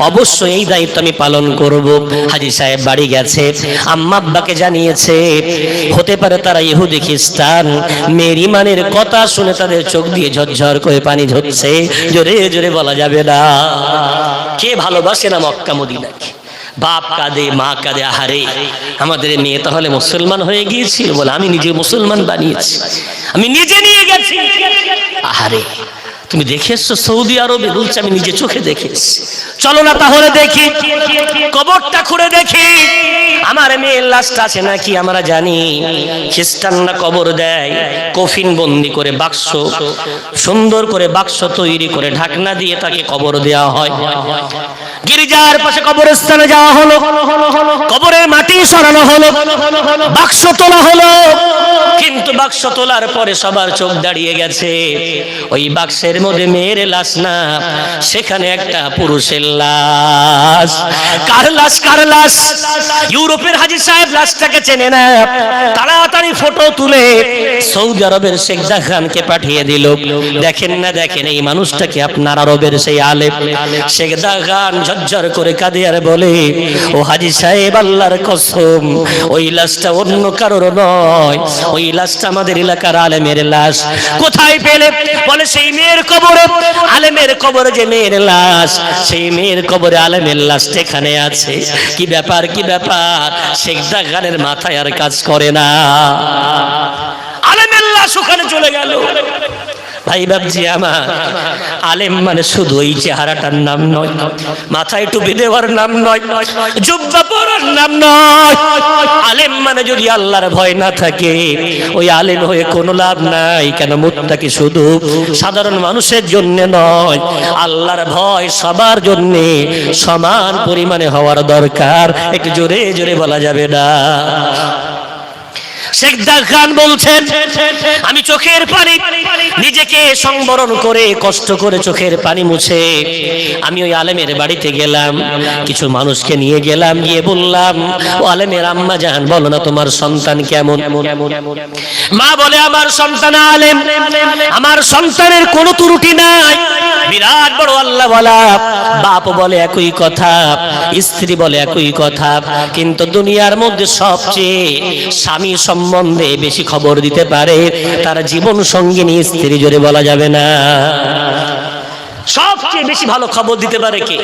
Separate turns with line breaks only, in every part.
অবশ্যই এই দায়িত্ব আমি পালন করব। হাজি সাহেব বাড়ি গেছে, আম্মা আব্বাকে জানিয়েছে, হতে পারে তারা ইহুদি খ্রিস্টান মেয়ের ইমানের কথা শুনে তাদের চোখ দিয়ে ঝরঝর করে পানি ঝরছে জোরে জোরে বলা যাবে না। কে ভালোবাসে না মক্কা মদিনাকে? বাপ কাঁদে, মা কাঁদে, আহারে। আমাদের মেয়ে তাহলে মুসলমান হয়ে গিয়েছিল বলে আমি নিজে মুসলমান বানিয়েছি। আমি নিজে নিয়ে গেছি। আহারে। তুমি দেখে এসছো, সৌদি আরবে বলছে, আমি নিজে চোখে দেখে এসছি। চলো না তাহলে দেখি, কবরটা খুঁড়ে দেখি। আমার মেয়ের লাশটা আছে নাকি, আমরা জানি। খ্রিস্টানরা কবর দেয়, কফিন বন্দি করে বাক্স, সুন্দর করে বাক্স তৈরি করে ঢাকনা দিয়ে তাকে কবর দেওয়া হয়। গিরিজার পাশে কবরস্থানে যাওয়া হলো, কবরের মাটি সরানো হলো, বাক্স তোলা হলো। কিন্তু বাক্স তোলার পরে সবার চোখ দাঁড়িয়ে গেছে। ওই বাক্সের মধ্যে মেয়ের লাশ না, সেখানে একটা পুরুষের লাশ। কার লাশ কার লাশ? ইউরোপের হাজি সাহেব লাশটাকে চেনে না। তাড়াতাড়ি ফটো তুলে সৌদি আরবের শেখ খানকে পাঠিয়ে দিল। দেখেন না, দেখেন, এই মানুষটাকে আপনার আরবের সেই আলেপ শেখ খান ঝরঝর করে কাঁদে আর বলে, ও হাজি সাহেব, আল্লাহর কসম, ওই লাশটা অন্য কারোর নয়। ওই লাশটা আমাদের এলাকার আলেমের লাশ। কোথায় পেলে? বলে, সেই মেয়ের কবরে, আলেমের কবরে যে মেয়ের লাশ, সেই মেয়ের কবরে আলেমের লাশ এখানে আছে। কি ব্যাপার কি ব্যাপার? শেখ গানের মাথায় আর কাজ করে না। আলেমের লাশ ওখানে চলে গেল। ভাই ভাবছি আমার আলেম মানে শুধু ওই চেহারাটার নাম নয়, মাথায় টুপি দেওয়ার নাম নয়, জুব্বা পরার নাম নয়। আলেম মানে যদি আল্লাহর ভয় না থাকে, ওই আলেম হয়ে কোনো লাভ নাই, কেন মুত্তাকি শুধু সাধারণ মানুষের জন্য নয়, আল্লাহর ভয় সবার জন্য সমান পরিমাণে হওয়ার দরকার। একটু জোরে জোরে বলা যাবে না। আমি চোখের পানি নিজেকে সংবরণ করে কষ্ট করে চোখের পানি মুছে আমি ওই আলেমের বাড়িতে গেলাম, কিছু মানুষকে নিয়ে গেলাম, গিয়ে বললাম, ও আলেমের আম্মা বলো না তোমার সন্তান কেমন? মা বলে, আমার সন্তান আলেম, আমার সন্তানের কোনো ত্রুটি নাই। বিরাট বড় আল্লাহ বলা বাপ বলে একই কথা, স্ত্রী বলে একই কথা, কিন্তু দুনিয়ার মধ্যে সবচেয়ে স্বামী সম্বন্ধে বেশি খবর দিতে পারে, তার জীবন সঙ্গিনী স্ত্রী জোরে বলা যাবে না। সবচেয়ে বেশি ভালো খবর দিতে পারে কে?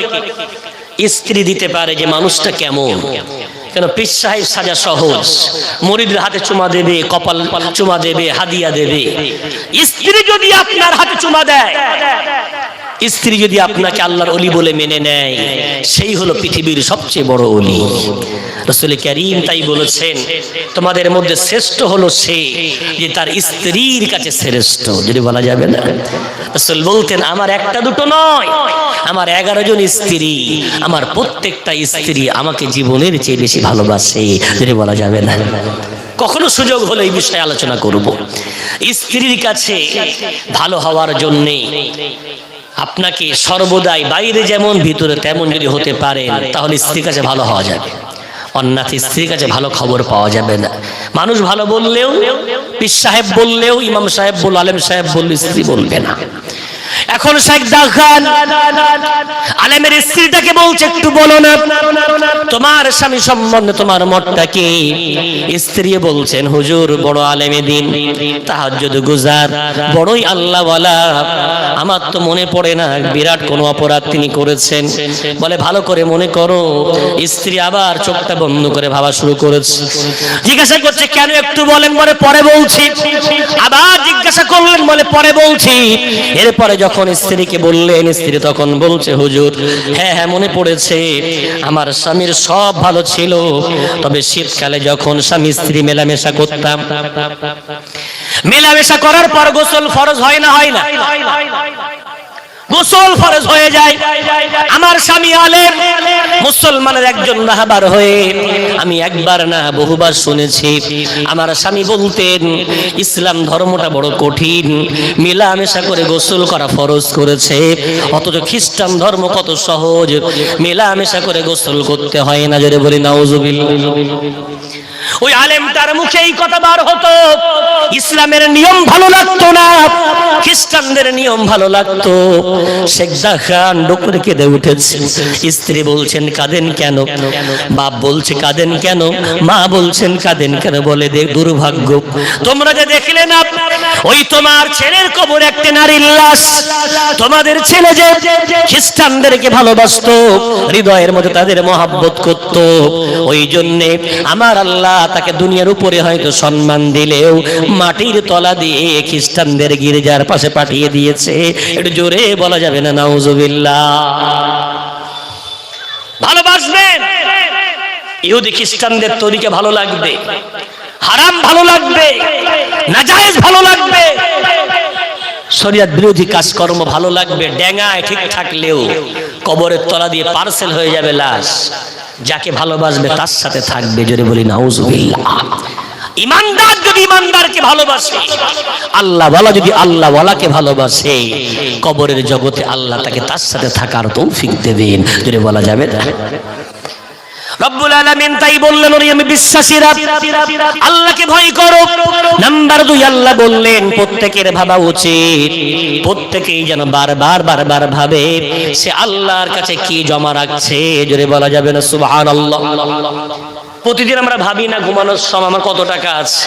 স্ত্রী দিতে পারে যে মানুষটা কেমন? কেন পীর সাহেব সাজা সহজ, মরিদের হাতে চুমা দেবে, কপাল চুমা দেবে, হাদিয়া দেবে। স্ত্রী যদি আপনার হাতে চুমা দেয় স্ত্রী যদি আপনাকে আল্লাহর অলি বলে মেনে নেয়, সেই হলো পৃথিবীর সবচেয়ে বড় অলি। রসুল করিম তাই বলেছেন, তোমাদের মধ্যে শ্রেষ্ঠ হলো সে যে তার স্ত্রীর কাছে শ্রেষ্ঠ। যদি বলা যাবে না? রসুল বলতেন, আমার একটা দুটো নয়, আমার এগারো জন স্ত্রী, আমার প্রত্যেকটা স্ত্রী আমাকে জীবনের চেয়ে বেশি ভালোবাসে। যদি বলা যাবে না? কখনো সুযোগ হলে এই বিষয়ে আলোচনা করব। স্ত্রীর কাছে ভালো হওয়ার জন্যে আপনাকে সর্বদাই বাইরে যেমন, ভিতরে তেমন যদি হতে পারে, তাহলে স্ত্রীর কাছে ভালো হওয়া যাবে। অন্যথা স্ত্রীর কাছে ভালো খবর পাওয়া যাবে না। মানুষ ভালো বললেও, পীর সাহেব বললেও, ইমাম সাহেব বলল আলেম সাহেব বললে স্ত্রী বলবে না। এখন শেখ দাখান আলেমের স্ত্রীটাকে বলছে, একটু বলো না, তোমার স্বামী সম্বন্ধে তোমার মতটা কি? স্ত্রী বলছেন, হুজুর, বড় আলেমে দিন, তাহাজ্জুদ গুজার, বড়ই আল্লাহ আমার তো মনে পড়ে না, বিরাট কোনো অপরাধ তিনি করেছেন। বলে, ভালো করে মনে করো, স্ত্রী আবার চোখটা বন্ধ করে ভাবা শুরু করেছে। জিজ্ঞাসা করছে, কেন একটু বলেন? বলে, পরে বলছি। আবার জিজ্ঞাসা করলেন, বলে, পরে বলছি। এরপরে যখন স্ত্রীকে বললেন, স্ত্রী তখন বলছে, হুজুর হ্যাঁ হ্যাঁ মনে পড়েছে। আমার স্বামীর সব ভালো ছিল। তবে শীতকালে যখন স্বামী স্ত্রী মেলামেশা করতাম, মেলামেশা করার পর গোসল ফরজ হয় না হয় না? গোসল ফরজ হয়ে যায়। আমার স্বামী আলেম, মুসলমানের একজন রাহাবার হয়ে আমি একবার না বহুবার শুনেছি। আমার স্বামী বলতেন, ইসলাম ধর্মটা বড় কঠিন, মেলামেশা করে গোসল করা ফরজ করেছে। অথচ খ্রিস্টান ধর্ম কত সহজ, মেলামেশা করে গোসল করতে হয় না। জোরে বলি, নাউজুবিল্লাহ। ওই আলেমটার মুখে এই কথা বার হতো, ইসলামের নিয়ম ভালো লাগতো না, খ্রিস্টানদের নিয়ম ভালো লাগতো। শেখদা খান ডুকুরে কেঁদে উঠেছে। স্ত্রী বলছেন, কাঁদেন কেন? বাপ বলছে, কাঁদেন কেন? মা বলছেন, কাঁদেন কেন? বলে দে দুর্ভাগ্য। তোমরা যে দেখলে না, ওই তোমার ছেলের কবর একটা নারীর লাশ। তোমাদের ছেলে যে খ্রিস্টানদেরকে ভালোবাসতো, হৃদয়ের মধ্যে তাদের মহাব্বত করত। ওই জন্যে আমার আল্লাহ তাকে দুনিয়ার উপরে হয়তো সম্মান দিলেও মাটির তলা দিয়ে খ্রিস্টানদের গির্জার পাশে পাঠিয়ে দিয়েছে। একটু জোরে বলা যাবে না, নাউজুবিল্লাহ। ভালোবাসবেন? ইহুদি খ্রিস্টানদের তরিকে ভালো লাগবে, হারাম ভালো লাগবে, নাজায়েজ ভালো লাগবে, শরিয়াত বিরোধী কাজকর্ম ভালো লাগবে, ডেঙ্গায় ঠিক থাকলেও কবরের তলা দিয়ে পার্সেল হয়ে যাবে লাশ। যাকে ভালোবাসবে তার সাথে থাকবে যদি বলি নাউজুবিল্লাহ। ইমানদার যদি ইমানদারকে ভালোবাসে, আল্লাহ বলা যদি আল্লাহ ওয়ালাকে ভালোবাসে, কবরের জগতে আল্লাহ তাকে তার সাথে থাকার তৌফিক দেবেন। যদি বলা যাবে না রব্বুল আলামিন তাই বললেন, ওরে আমি বিশ্বাসীরা, আল্লাহকে ভয় করো। নাম্বার দুই, আল্লাহ বললেন, প্রত্যেকের ভাবা উচিত। প্রত্যেকেই যেন বারবার বারবার ভাবে সে আল্লাহর কাছে কি জমা রাখছে। জোরে বলা যাবে না, সুবহানাল্লাহ। প্রতিদিন আমরা ভাবি না, ঘুমানোর সময় আমার কত টাকা আছে,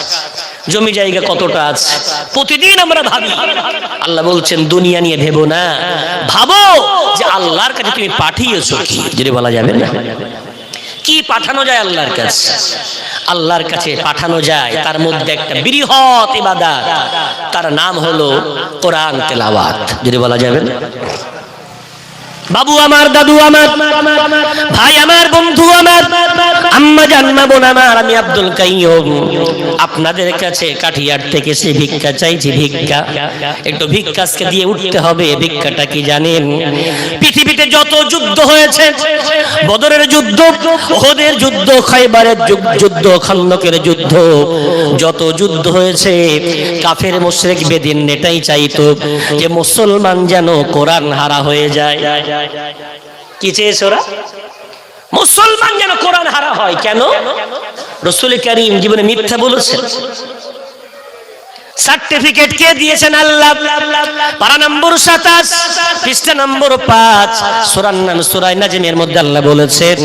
জমি জায়গা কতটা আছে। প্রতিদিন আমরা ভাবি। আল্লাহ বলছেন, দুনিয়া নিয়ে ভেবো না। ভাবো যে আল্লাহর কাছে তুমি পাঠিয়েছো কি? যদি বলা যাবে না? কি পাঠানো যায় আল্লাহর কাছে? আল্লাহর কাছে পাঠানো যায়। তার মধ্যে একটা বৃহৎ ইবাদত। তার নাম হলো কোরআন তেলাওয়াত। যদি বলা যাবে না? বাবু আমার, দাদু আমার, ভাই আমার, বন্ধু আমার, আম্মা জান্না বোন আমার, আমি আব্দুল কাইয়ুম। আপনাদের কাছে কাঠিয়ার থেকে সে ভিক্ষা চাইছি, ভিক্ষা। একটু ভিক্ষাসকে দিয়ে উঠতে হবে, ভিক্ষাটা কি জানেন? পৃথিবীতে যত যুদ্ধ হয়েছে, বদরের যুদ্ধ, ওহদের যুদ্ধ, খাইবারের যুদ্ধ খান্দকের যুদ্ধ, যত যুদ্ধ হয়েছে, কাফের, মুশরিক, বেদিন, এটাই চাইতো যে মুসলমান যেন কোরআন হারা হয়ে যায়। কি চেয়েছে ওরা? মুসলমান যেন কোরআন হারা হয়। কেন? রসুল করিম জীবনে মিথ্যা বলেছেন সার্টিফিকেট কে দিয়েছেন আল্লাহ? পারা নম্বর সাতাশ, পৃষ্ঠা নম্বর পাঁচ সুরান নাম সুরাই নাজিমের মধ্যে আল্লাহ বলেছেন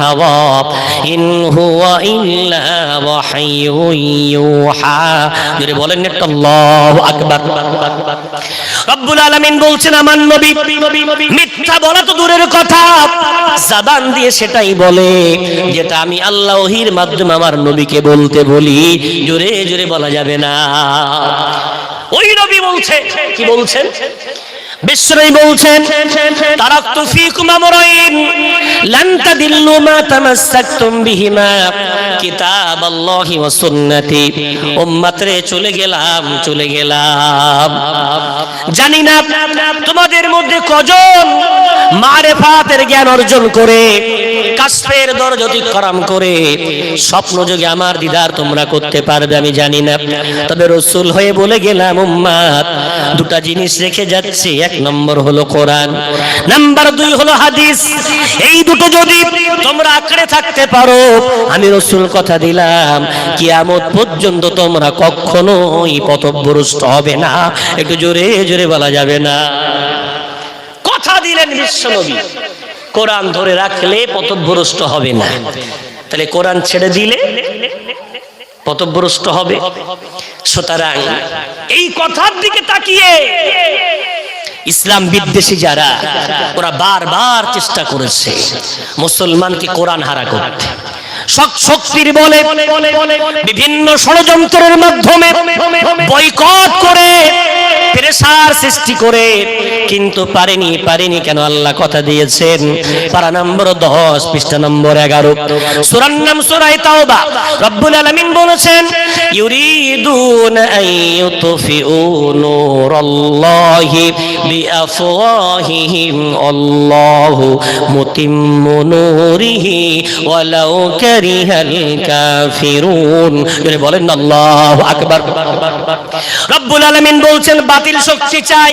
হাওয়া, ইন হুয়া ইল্লা ইউহা। বলেন আল্লাহু আকবার। রব্বুল আলামিন বলছেন, আমার নবী মিথ্যা বলা তো দূরের কথা দিয়ে সেটাই বলে, যেটা আমি আল্লাহ ওহির মাধ্যমে আমার নবীকে বলতে বলি জোরে জোরে বলা যাবে না। ওই নবী বলছে কি বলছেন? বিশ্বনবী বলছেন, তারাকতু ফীকুম আমরাইন, লান তাদিল্লু মা তামাসসাকতুম বিহিমা, কিতাবাল্লাহি ওয়া সুন্নতি। উম্মত রে চলে গেলাম চলে গেলাম। জানি না তোমাদের মধ্যে কজন মারেফাতের জ্ঞান অর্জন করে কাশফের দরজ অতিক্রম করে, স্বপ্ন যোগে আমার দিদার তোমরা করতে পারবে, আমি জানি না। তবে রসুল হয়ে বলে গেলাম, উম্মাদ, দুটা জিনিস রেখে যাচ্ছে এক নম্বর হলো কোরআন। নাম্বার দুই হলো হাদিস। এই দুটো যদি তোমরা আঁকড়ে থাকতে পারো, আমি রসুল কথা দিলাম, কিয়ামত পর্যন্ত তোমরা কখনোই পথভ্রষ্ট হবে না। একটু জোরে জোরে বলা যাবে না। কথা দিলেন বিশ্বনবী কোরআন ধরে রাখলে পথভ্রষ্ট হবে না। তাহলে কোরআন ছেড়ে দিলে পথভ্রষ্ট হবে। সুতরাং এই কথার দিকে তাকিয়ে ইসলাম বিদ্বেষী যারা, ওরা বারবার চেষ্টা করেছে মুসলমানকে কোরআন হারা করতে। শক- শক্তির বলে, বিভিন্ন ষড়যন্ত্রের মাধ্যমে বয়কট করে প্রেসার সৃষ্টি করে, কিন্তু পারেনি পারেনি কেন আল্লাহ কথা দিয়েছেন? পারা নম্বর দশ, পৃষ্ঠা নম্বর এগারো। সুরার নাম সুরাই তাওবা। রব্বুল আলামিন বলেছেন, ইউরিদুন বিআফওয়াহিহিম নূরিহি কারিহাল কাফিরুন। বলেন, আল্লাহু আকবার। রব্বুল আলামিন বলছেন বাতিল শক্তি চাই,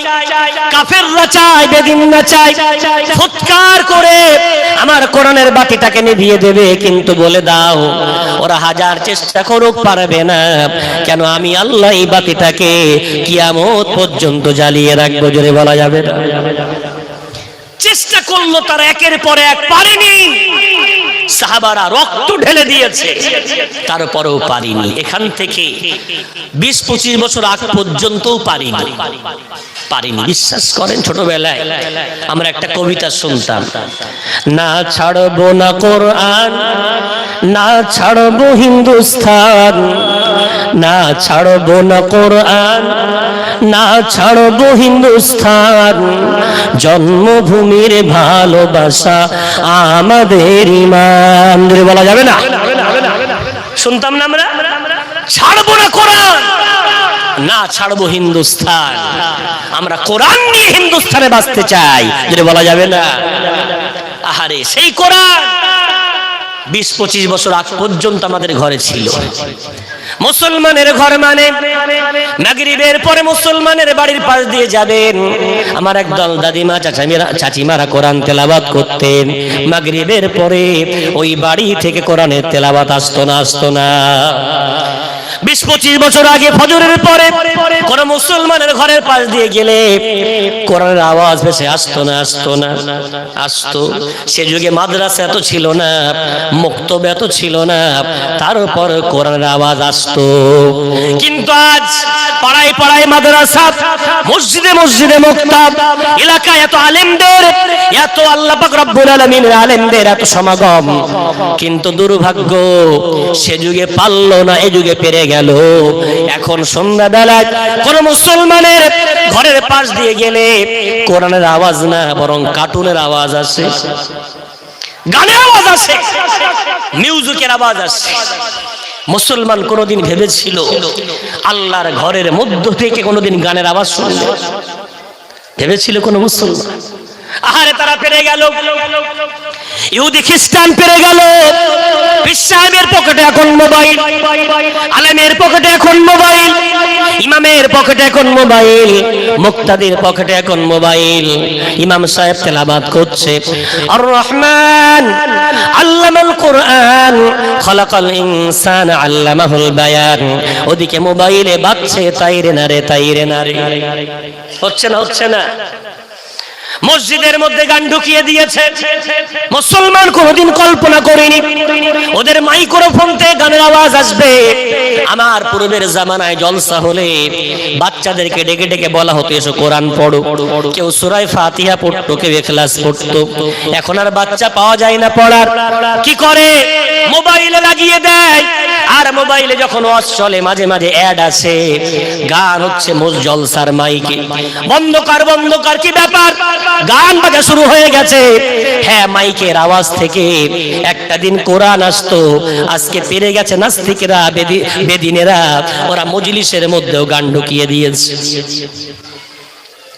কাফেররা চায়, বেদিনরা চায়, ফুৎকার করে আমার কোরআনের বাতিটাকে নিভিয়ে দেবে, কিন্তু বলে দাও, ওরা হাজার চেষ্টা করুক, পারবে না। কেন আমি আল্লাহ এই বাতিটাকে কিয়ামত পর্যন্ত জ্বালিয়ে রাখব, জোরে বলা যাবে না? চেষ্টা করল তারা একের পর এক, পারেনি। সাহাবারা রক্ত ঢেলে দিয়েছে। তারপরেও পারিনি। এখান থেকে বিশ পঁচিশ বছর আগ পর্যন্তও পারিনি। পারিনি। বিশ্বাস করেন ছোটবেলায় আমরা একটা কবিতা শুনতাম। না ছাড়বো না কোরআন, না ছাড়বো হিন্দুস্তান না ছাড়বো না কোরআন, না ছাড়বো হিন্দুস্থান। জন্মভূমির ভালোবাসা আমাদের ইমান। বলা যাবে না? শুনতাম না আমরা? ছাড়বো না কোরআন, না ছাড়বো হিন্দুস্থান। আমরা কোরআন নিয়ে হিন্দুস্তানে বাঁচতে চাই। যদি বলা যাবে না? আহারে, সেই কোরআন বিশ পঁচিশ বছর আগ পর্যন্ত আমাদের ঘরে ছিল। মুসলমানের ঘর মানে নাগরিবের পরে মুসলমানের বাড়ির পাশ দিয়ে যাবেন। আমার একদল দাদিমা, চাচামিরা, চাচিমারা কোরআন তেলাবাত করতেন। মাগরিবের পরে ওই বাড়ি থেকে কোরআনের তেলাবাত আসতো না আসতো না। বিশ পঁচিশ বছর আগে ফজরের পরে কোন মুসলমানের ঘরের পাশ দিয়ে গেলে কোরআনের আওয়াজ ভেসে আসতো না আসতো না আসতো। সে যুগে মাদ্রাসা এত ছিল না মুক্তব এত ছিল না তার উপর কোরআনের আওয়াজ আসতো। কিন্তু আজ পাড়ায় পাড়ায় মাদ্রাসা মসজিদে মসজিদে মুক্তাব এলাকায় এত আলেমদের এত আল্লাহ পাক রব্বুল আলামিনের আলেমদের এত সমাগম। কিন্তু দুর্ভাগ্য সে যুগে পারল না এ যুগে পেরে গেল। এখন সন্ধ্যাবেলায় কোন মুসলমানের ঘরের পাশ দিয়ে গেলে কোরআনের আওয়াজ না, বরং কার্টুনের আওয়াজ আসে। গানের আওয়াজ আসে, মিউজিকের আওয়াজ আসে। মুসলমান কোনোদিন ভেবেছিল আল্লাহর ঘরের মধ্য থেকে কোনোদিন গানের আওয়াজ শুনবে? ভেবেছিল কোন মুসলমান? আহারে, তারা পেরে গেল। ইহুদি খ্রিস্টান পেরে গেল। সাহেবের পকেটে এখন মোবাইল। আলেমের পকেটে এখন মোবাইল। ইমামের পকেটে এখন মোবাইল। মুক্তাদির পকেটে এখন মোবাইল। ইমাম সাহেব তেলাবাদ করছে। আর রহমান আল্লামাল কোরআন। খলাকাল ইনসান আল্লামাহুল বায়ান। ওদিকে মোবাইলে বাজছে তাইরে না রে তাইরে না রে। হচ্ছে না হচ্ছে না। মসজিদের মধ্যে গান ঢুকিয়ে দিয়েছে। মুসলমান কোনোদিন কল্পনা করেনি। ওদের মাইক্রোফোন থেকে গানের আওয়াজ আসবে। আমার পূর্বের জামানায় জলসা হলে বাচ্চাদেরকে ডেকে ডেকে বলা হতো, এসো কোরআন পড়ো। কেউ সুরাই ফাতিহা পড়তো, কেউ এখলাস পড়তো। এখন আর বাচ্চা পাওয়া যায় না পড়ার। কি করে? মোবাইলে লাগিয়ে দেয়। আর মোবাইলে যখন ওয়াজ চলে, মাঝে মাঝে অ্যাড আছে গান হচ্ছে মোজ জলসার মাইকে। বন্ধকার বন্ধকার, কি ব্যাপার? গান বাজা শুরু হয়ে গেছে। হ্যাঁ মাইকের আওয়াজ থেকে একটা দিন কোরআন আসতো। আজকে পেরে গেছে নাস্তিকেরা, বেদি- বেদিনেরা। ওরা মজলিসের মধ্যেও গান ঢুকিয়ে দিয়েছে।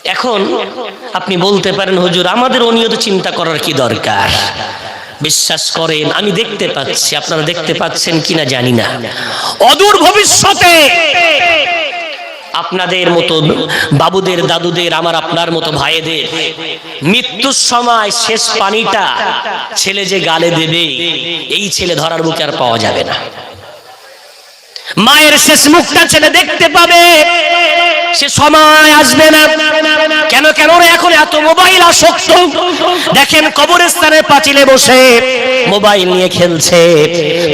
এখন আপনি বলতে পারেন, হুজুর, আমাদের অনিয়ত চিন্তা করার কি দরকার? বিশ্বাস করেন, আমি দেখতে পাচ্ছি। আপনারা দেখতে পাচ্ছেন কিনা জানি না। অদূর ভবিষ্যতে আপনাদের মতো বাবুদের, দাদুদের, আমার আপনার মতো ভাইদের মৃত্যুর সময় শেষ পানিটা ছেলে যে গালে দেবে, এই ছেলে ধরার বুকে আর পাওয়া যাবে না। মায়ের শেষ মুখটা ছেলে দেখতে পাবে। সে সময় আসবে না। কেন কেন এখন এত মোবাইল আসক্ত? দেখেন কবরস্থানের পাঁচিলে বসে মোবাইল নিয়ে খেলছে।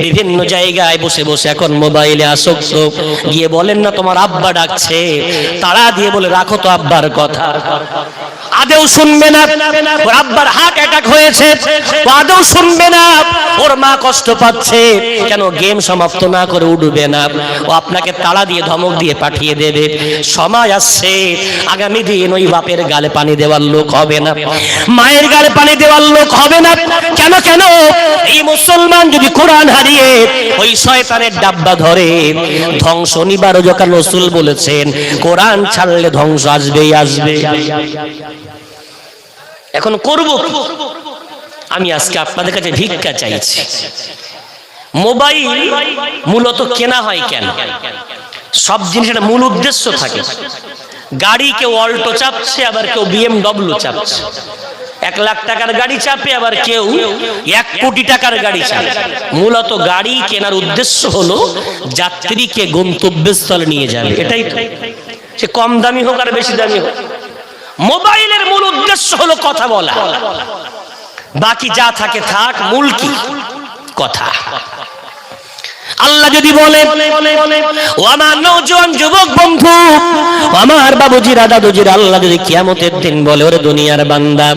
বিভিন্ন জায়গায় বসে বসে এখন মোবাইলে আসক্ত। গিয়ে বলেন না, তোমার আব্বা ডাকছে। তারা দিয়ে বলে, রাখো তো আব্বার কথা। আদেও শুনবে না। ওর আব্বার হার্ট অ্যাটাক হয়েছে। ও আদেও শুনবে না। ওর মা কষ্ট পাচ্ছে। কেন গেম সমাপ্ত না করে উঠবে না? ও আপনাকে তাড়া দিয়ে ধমক দিয়ে পাঠিয়ে দেবে। সময় আসছে। আগামী দিন ওই বাপের গালে পানি দেওয়ার লোক হবে না। মায়ের গালে পানি দেওয়ার লোক হবে না। কেন কেন? এই মুসলমান যদি কোরআন হারিয়ে ওই শয়তানের ডাব্বা ধরে, ধ্বংস যখন রসুল বলেছেন, কোরআন ছাড়লে ধ্বংস আসবেই আসবে এখন করব আমি আজকে আপনাদের কাছে ভিক্ষা চাইছি। মোবাইল মূলত কেনা হয় কেন? সব জিনিসের মূল উদ্দেশ্য থাকে। গাড়ি কেউ অল্টো চাপছে, আবার কেউ বিএমডব্লিউ চাপছে। এক লাখ টাকার গাড়ি চাপে, আবার কেউ এক কোটি টাকার গাড়ি চাপে। মূলত গাড়ি কেনার উদ্দেশ্য হলো যাত্রীকে গন্তব্যস্থলে নিয়ে যাবে। এটাই তো। সে কম দামি হোক আর বেশি দামি হোক। মোবাইলের মূল উদ্দেশ্য হলো কথা বলা। বাকি যা থাকে থাক মূল কি? কথা। আল্লাহ যদি বলে, ও আমার নৌজওয়ান যুবক বন্ধু, আমার বাবুজিরা, দাদুজিরা, আল্লাহ যদি কিয়ামতের দিন বলে, ওরে দুনিয়ার বান্দা,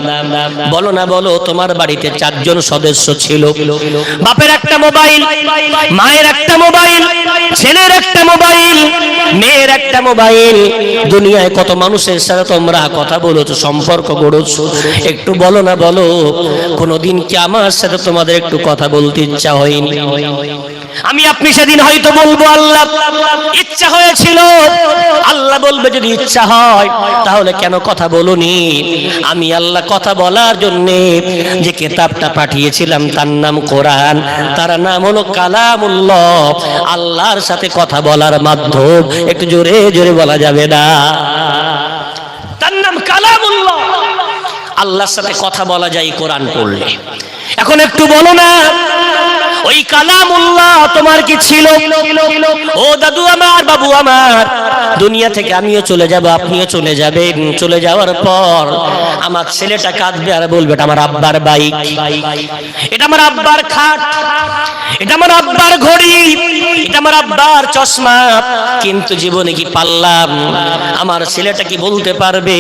বলো না, বলো, তোমার বাড়িতে চারজন সদস্য ছিল। বাপের একটা মোবাইল, মায়ের একটা মোবাইল, ছেলের একটা মোবাইল, মেয়ের একটা মোবাইল। দুনিয়ায় কত মানুষের সাথে তোমরা কথা বলেছ, সম্পর্ক গড়েছো। একটু বলো না, বলো, কোনোদিন কি আমার সাথে তোমাদের একটু কথা বলতে ইচ্ছা হয়নি? আমি আপনি সেদিন হয়তো বলব, আল্লাহ, ইচ্ছা হয়েছিল। আল্লাহ বলবে যদি ইচ্ছা হয়, তাহলে কেন কথা বলুনি? আমি আল্লাহ কথা বলার জন্য যে কেতাবটা পাঠিয়েছিলাম, তার নাম কোরআন। তার নাম হলো কালামুল্লাহ। আল্লাহর সাথে কথা বলার মাধ্যম একটু জোরে জোরে বলা যাবে না। তার নাম কালামুল্লাহ। আল্লাহর সাথে কথা বলা যায় কোরআন পড়লে। এখন একটু বলো না ওই কালামুল্লাহ তোমার কি ছিল? ও দাদু আমার, বাবু আমার, দুনিয়া থেকে আমিও চলে যাব, আপনিও চলে যাবেন। চলে যাওয়ার পর আমার ছেলেটা কাঁদবে আর বলবে, এটা আমার আব্বার বাইক। এটা আমার আব্বার খাট। এটা আমার আব্বার ঘড়ি। এটা আমার আব্বার চশমা। কিন্তু জীবনে কি পারলাম? আমার ছেলেটা কি বলতে পারবে?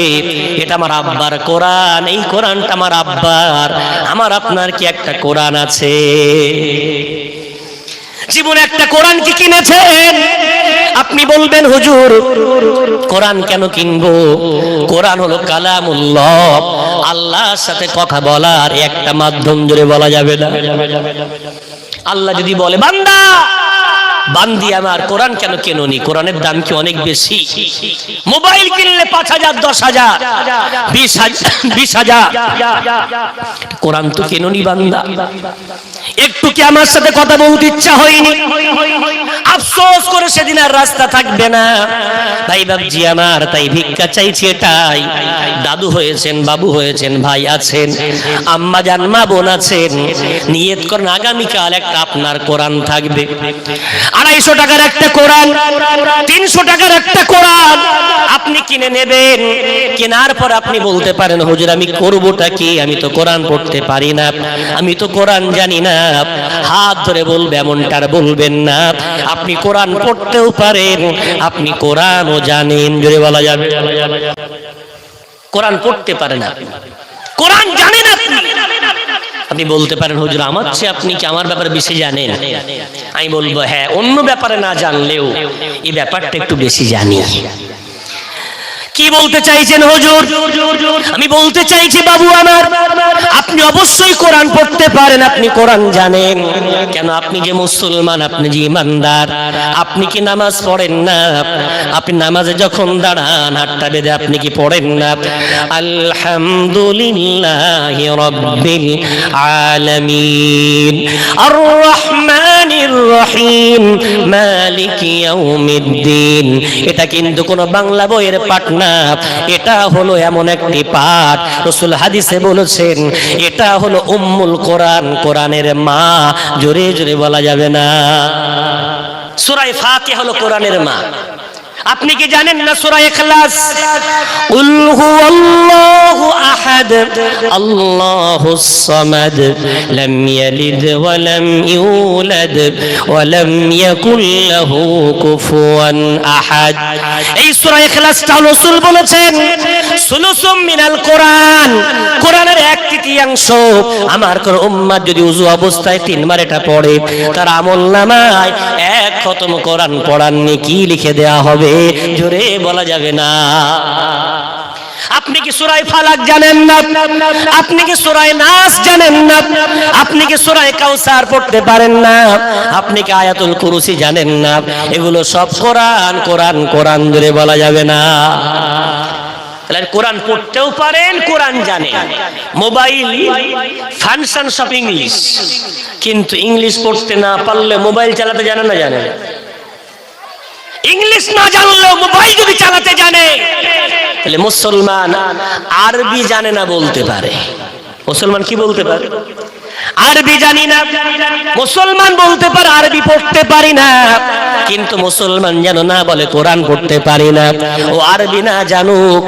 এটা আমার আব্বার কোরআন। এই কোরআনটা আমার আব্বার। আমার আপনার কি একটা কোরআন আছে? জীবনে একটা কোরআন কি কিনেছেন? আপনি বলবেন, হুজুর, কোরআন কেন কিনবো? কোরআন হলো কালামুল্লাহ। আল্লাহর সাথে কথা বলার একটা মাধ্যম জুড়ে বলা যাবে না? আল্লাহ যদি বলে, বান্দা, বান্দি আমার, কোরআন কেন কেননি? কোরআনের দাম কি অনেক বেশি? মোবাইল কিনলে পাঁচ হাজার, দশ হাজার, বিশ হাজার বিশ হাজার। কোরআন তো কেননি, বান্দা। একটু কি আমার সাথে কথা বলতে ইচ্ছা হয়নি? আফসোস করে সেদিন আর রাস্তা থাকবে না। ভাই বাবজি আমার, তাই ভিক্ষা চাইছি এটাই। দাদু হয়েছেন, বাবু হয়েছেন, ভাই আছেন, আম্মা জান মা বোন আছেন। নিয়ত করেন, আগামীকাল একটা আপনার কোরআন থাকবে। আড়াইশো টাকার একটা কোরআন, তিনশো টাকার একটা কোরআন আপনি কিনে নেবেন। কেনার পর আপনি বলতে পারেন, হুজুর, আমি করবোটা কি? আমি তো কোরআন পড়তে পারি না। আমি তো কোরআন জানি না। হাত ধরে বলবে, এমনটা আর বলবেন না। আপনি কোরআন পড়তেও পারেন, আপনি কোরআনও জানেন। জোরে বলা যাবে। কোরআন পড়তে পারেন আপনি। কোরআন জানেন আপনি। আপনি বলতে পারেন, হুজুর, আমার চেয়ে আপনি কি আমার ব্যাপারে বেশি জানেন? আমি বলব হ্যাঁ অন্য ব্যাপারে না জানলেও এই ব্যাপারটা একটু বেশি জানি। কি বলতে চাইছেন হুজুর? আমি বলতে চাইছি বাবু আমার, আপনি অবশ্যই কোরআন পড়তে পারেন, আপনি কোরআন জানেন। কেন আপনি যে মুসলমান, আপনি যে ইমানদার, আপনি কি নামাজ পড়েন না? আপনি নামাজে যখন দাঁড়ান, হাতটা বেঁধে আপনি কি পড়েন না? আলহামদুলিল্লাহ রব্বিল আলামিন। আর রহমানির রহিম। মালিক ইয়াউমিদ্দিন। এটা কিন্তু কোনো বাংলা বইয়ের পাঠ না এটা হলো এমন একটি পাঠ। রসুল হাদিসে বলেছেন, এটা হলো উম্মুল কোরআন, কোরআনের মা। জোরে জোরে বলা যাবে না। সুরাই ফাতে হলো কোরআনের মা। আপনি কি জানেন না সুরাই কুল হুয়াল্লাহু সামাদ। লাম ইয়ালিদ ওয়া লাম ইউলাদ ওয়া লাম ইয়াকুল লাহু কুফুয়ান আহাদ। এই সূরা ইখলাসটা রাসূল বলেছেন সুলুসুম মিনাল কোরআন। কোরআনের এক তৃতীয়াংশ আমার কোন উম্মাত যদি উযু অবস্থায় তিনবার এটা পড়ে, তার আমল নামায় এক খতম কোরআন পড়ার কি লিখে দেয়া হবে? জোরে বলা যাবে না। আপনি কি সুরাই ফালাক জানেন না? আপনি কি সুরাই নাস জানেন না? আপনি কি সুরাই কাউসার পড়তে পারেন না? আপনি কি আয়াতুল কুরসি জানেন না? এগুলো সব কোরআন কোরআন কোরআন ধরে বলা যাবে না। তাহলে কোরআন পড়তেও পারেন, কোরআন জানেন। মোবাইল, ফাংশন সব ইংলিশ। কিন্তু ইংলিশ পড়তে না পারলে মোবাইল চালাতে জানে না জানে ইংলিশ না জানলেও মোবাইল যদি চালাতে জানে, তাহলে মুসলমান আরবি জানে না বলতে পারে। মুসলমান কি বলতে পারে? আরবি জানি না, মুসলমান বলতে পারে, আরবি পড়তে পারি না, কিন্তু মুসলমান যেন না বলে কোরআন পড়তে পারি না। ও আরবি না জানুক